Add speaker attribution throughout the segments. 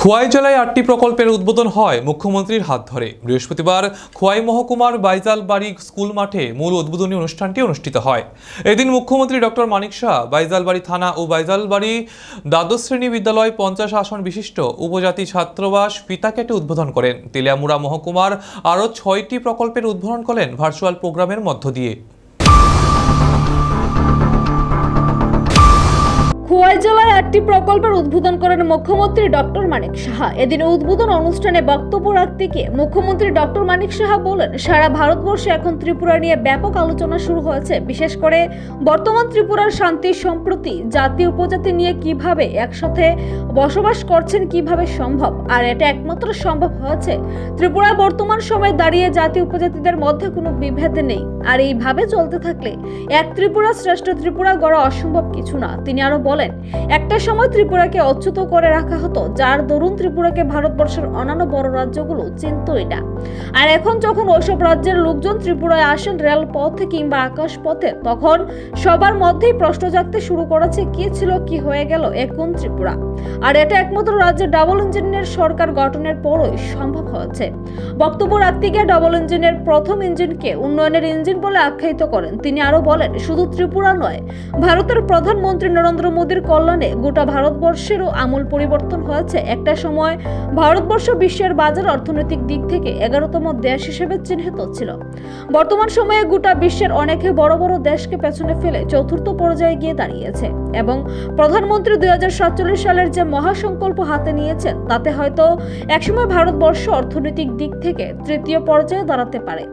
Speaker 1: খোয়াই জেলায় আটটি প্রকল্পের উদ্বোধন হয় মুখ্যমন্ত্রীর হাত ধরে। বৃহস্পতিবার খোয়াই মহকুমার বাইজাল বাড়ি স্কুল মাঠে মূল উদ্বোধনী অনুষ্ঠানটি অনুষ্ঠিত হয়। এদিন মুখ্যমন্ত্রী ডক্টর মানিক শাহ বাইজালবাড়ি থানা ও বাইজালবাড়ি দ্বাদশ শ্রেণি বিদ্যালয় পঞ্চাশ আসন বিশিষ্ট উপজাতি ছাত্রাবাস ফিতাকেটে উদ্বোধন করেন। তেলিয়ামুড়া মহকুমার আরও ছয়টি প্রকল্পের উদ্বোধন করেন ভার্চুয়াল প্রোগ্রামের মধ্য দিয়ে।
Speaker 2: খোয়াই জেলায় একটি প্রকল্পের উদ্বোধন করেন মুখ্যমন্ত্রী ডক্টর মানিক সাহা। এদিন উদ্বোধন অনুষ্ঠানে বক্তব্য রাখতে গিয়ে মুখ্যমন্ত্রী ডক্টর মানিক সাহা বলেন, সারা ভারতবর্ষে এখন ত্রিপুরা নিয়ে ব্যাপক আলোচনা শুরু হয়েছে। বিশেষ করে বর্তমান ত্রিপুরার শান্তি, সম্প্রতি, জাতি উপজাতি নিয়ে কীভাবে একসাথে বসবাস করছেন, কীভাবে সম্ভব? আর এটা একমাত্র সম্ভব হয়েছে। ত্রিপুরা বর্তমান সময়ে দাঁড়িয়ে জাতি উপজাতিদের মধ্যে কোনো বিভেদ নেই। আর এইভাবে চলতে থাকলে এক ত্রিপুরা শ্রেষ্ঠ ত্রিপুরা গড়া অসম্ভব কিছু না। তিনি আরও বলেন একটা সময় ত্রিপুরাকে অচ্যুত করে রাখা হতো, যার দরুন ত্রিপুরাকে ভারতবর্ষের অন্যান্য বড় রাজ্যগুলো চিনতই না। আর এখন যখন ওইসব রাজ্যের লোকজন ত্রিপুরায় আসেন রেল পথে কিংবা আকাশ পথে তখন সবার মধ্যেই প্রশ্ন জাগতে শুরু করেছে, কি ছিল, কি হয়ে গেল এ কোন ত্রিপুরা? আর এটা একমাত্র রাজ্যে ডাবল ইঞ্জিনের সরকার গঠনের পরই সম্ভব হয়েছে। বক্তব্য রাখতে গিয়ে ডাবল ইঞ্জিনের প্রথম ইঞ্জিনকে উন্নয়নের ইঞ্জিন বলে আখ্যায়িত করেন। তিনি আরও বলেন, শুধু ত্রিপুরা নয়, ভারতের প্রধানমন্ত্রী নরেন্দ্র মোদীর কল্যাণে গোটা ভারতবর্ষেরও আমূল পরিবর্তন হয়েছে। একটা সময় ভারতবর্ষ বিশ্বের বাজার অর্থনৈতিক দিক থেকে এগারোতম দেশ হিসেবে চিহ্নিত ছিল। বর্তমান সময়ে গোটা বিশ্বের অনেকে বড় বড় দেশকে পেছনে ফেলে চতুর্থ পর্যায়ে গিয়ে দাঁড়িয়েছে এবং প্রধানমন্ত্রী দুই হাজার সাতচল্লিশ সালের যে মহাসংকল্প হাতে নিয়েছেন, তাতে হয়তো একসময় ভারতবর্ষ অর্থনৈতিক দিক থেকে তৃতীয় পর্যায়ে দাঁড়াতে পারে।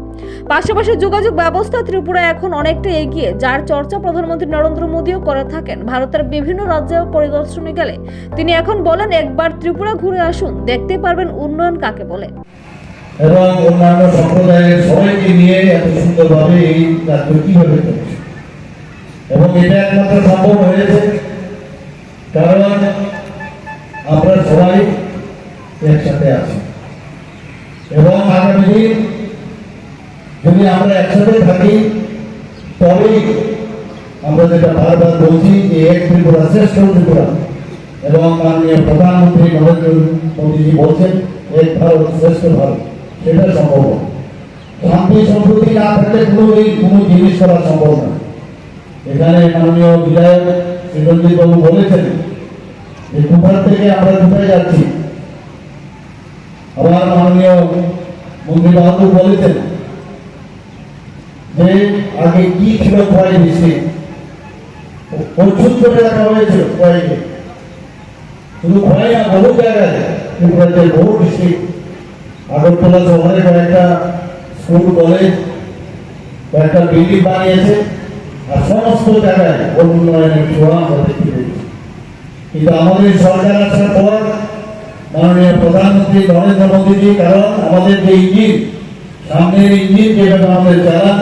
Speaker 2: পাশাপাশি যোগাযোগ ব্যবস্থা ত্রিপুরা এখন অনেকটা এগিয়ে, যার চর্চা প্রধানমন্ত্রী নরেন্দ্র মোদীও করে থাকেন। ভারতের বিভিন্ন রাজ্যে পরিদর্শনে গেলে। তিনি এখন বলেন, একবার ত্রিপুরা ঘুরে আসুন, দেখতে পারবেন উন্নয়ন কাকে বলে।
Speaker 3: এবং অন্যান্য সম্প্রদায়ের সবাইকে নিয়ে এত সুন্দরভাবে এই রাজ্য কীভাবে চলছে এবং এটা একমাত্র সম্ভব হয়েছে কারণ আমরা সবাই একসাথে আছি। এবং আগামী দিন যদি আমরা একসাথে থাকি, তবেই আমরা যেটা বারবার বলছি যে এক ত্রিপুরা শ্রেষ্ঠ ত্রিপুরা। এবং মাননীয় প্রধানমন্ত্রী নরেন্দ্র মোদীজি বলছেন, এক ভারত শ্রেষ্ঠ ভারত। সেটা সম্ভব। শান্তি সম্প্রতি না থাকলে কোনো এই কোনো জিনিস করা সম্ভব না এখানে মাননীয় বিধায়ক চিরঞ্জিত বাবু বলেছেন যে কোথার থেকে আমরা কোথায় যাচ্ছি। আবার মাননীয় মন্ত্রী বাহাদুর বলেছেন যে আগে কি ছিল খোয়াই ডিস্ট্রিক্ট প্রচুর করে রাখা হয়েছিল খোয়াইকে শুধু খোয়াই না, বহু জায়গায়। ত্রিপুরাতে বহু ডিস্ট্রিক্ট আগরতলা শহরে কয়েকটা স্কুল কলেজ কয়েকটা বিল্ডিং বানিয়েছে। আর সমস্ত জায়গায় উন্নয়নের ছোঁয়া পেয়েছি। কিন্তু আমাদের সরকার আসার পর মাননীয় প্রধানমন্ত্রী নরেন্দ্র মোদীজি, কারণ আমাদের যে ইঞ্জিন, সামনের ইঞ্জিন যেভাবে আমাদের চালান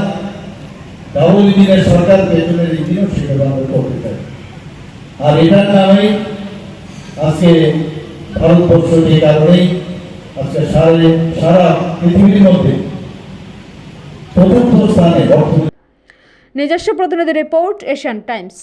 Speaker 3: ইঞ্জিনের সরকার বেতনের ইঞ্জিনও সেটা আমরা করতে চাই আর এটার আজকে ভারতবর্ষ যে কারণেই আজকে সারা সারা পৃথিবীর মধ্যে স্থানে
Speaker 2: নিজস্ব প্রতিনিধি রিপোর্ট, এশিয়ান টাইমস।